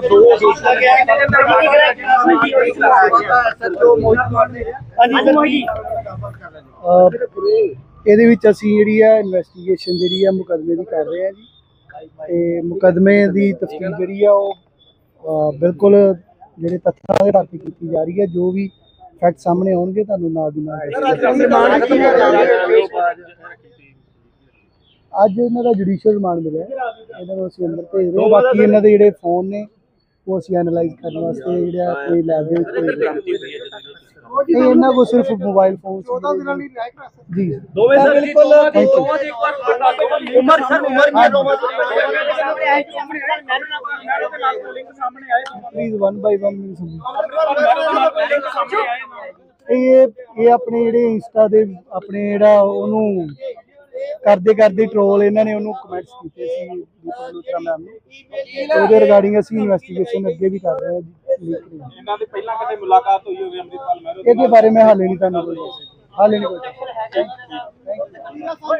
ਤੋਂ ਦੋ ਦੋਸ਼ੀਆਂ ਗਿਆ ਇਹਨਾਂ ਦੇ ਅਹ ਇਹਦੇ ਵਿੱਚ ਅਸੀਂ ਜਿਹੜੀ ਹੈ ਇਨਵੈਸਟੀਗੇਸ਼ਨ ਜਿਹੜੀ ਹੈ ਮੁਕਦਮੇ ਦੀ ਕਰ ਰਹੇ ਹਾਂ ਜੀ। ਤੇ ਮੁਕਦਮੇ ਦੀ ਤਫਤੀਸ਼ ਜਿਹੜੀ ਆ ਉਹ ਬਿਲਕੁਲ ਜਿਹੜੇ ਤੱਥਾਂ ਦੇ ਆਧਾਰ ਤੇ ਕੀਤੀ ਜਾ ਰਹੀ ਹੈ ਜੋ ਵੀ ਫੈਕਟ ਸਾਹਮਣੇ ਆਉਣਗੇ ਤੁਹਾਨੂੰ ਨਾਲ ਦੀ ਨਾਲ ਅੱਜ ਇਹਨਾਂ ਦਾ ਜੁਡੀਸ਼ੀਅਲ ਰਿਮਾਂਡ ਮਿਲਿਆ। ਇਹਨਾਂ ਨੂੰ ਅਸੀਂ ਅੰਦਰ ਭੇਜ ਰਹੇ ਹਾਂ। ਬਾਕੀ ਇਹਨਾਂ ਦੇ ਜਿਹੜੇ ਫੋਨ ਨੇ ਉਹ ਅਸੀਂ ਐਨਾਲਾਈਜ਼ ਕਰਨ ਵਾਸਤੇ ਜਿਹੜਾ ਕੋਈ ਲੈਬ ਦੇ ਵਿੱਚ ਭੇਜ ਰਹੇ ਹਾਂ ਨਹੀਂ ਇਹਨਾਂ ਕੋਲ ਸਿਰਫ ਮੋਬਾਈਲ ਫੋਨ 14 ਦਿਨਾਂ ਲਈ ਜੀ। ਦੋਵੇਂ ਸਰ ਬਿਲਕੁਲ. ਦੋਵਾਂ ਦੀ ਇੱਕ ਵਾਰ ਉਮਰ ਸਰ ਉਮਰ ਕੀ ਦੋਵਾਂ ਦੀ ਪਲੀਜ਼ ਵਨ ਬਾਈ ਵਨ ਮੈਨੂੰ ਸਮਝ ਲਿੰਕ ਸਾਹਮਣੇ ਆਏ ਇਹ ਇਹ ਆਪਣੇ ਜਿਹੜੇ ਇੰਸਟਾ ਦੇ ਆਪਣੇ ਜਿਹੜਾ ਉਹਨੂੰ ਕਰਦੇ ਕਰਦੇ ਟ੍ਰੋਲ ਇਹਨਾਂ ਨੇ ਉਹਨੂੰ ਕਮੈਂਟਸ ਕੀਤੇ ਸੀ ਦੀਪਕ ਲੂਥਰਾ ਮੈਮ ਨੂੰ। ਤੇ ਉਹਦੇ ਰਿਗਾਰਡਿੰਗ ਅਸੀਂ ਇਨਵੈਸਟੀਗੇਸ਼ਨ ਅੱਗੇ ਵੀ ਕਰ ਰਹੇ ਹਾਂ ਜੀ। ਇਹਨਾਂ ਦੇ ਪਹਿਲਾਂ ਕਦੇ ਮੁਲਾਕਾਤ ਹੋਈ ਹੋਵੇ ਅੰਮ੍ਰਿਤਪਾਲ ਮਹਿਰੋ ਇਹਦੇ ਬਾਰੇ ਮੈਂ ਹਾਲੇ ਨਹੀਂ ਤੁਹਾਨੂੰ ਹਾਲੇ ਨਹੀਂ ਕੋਈ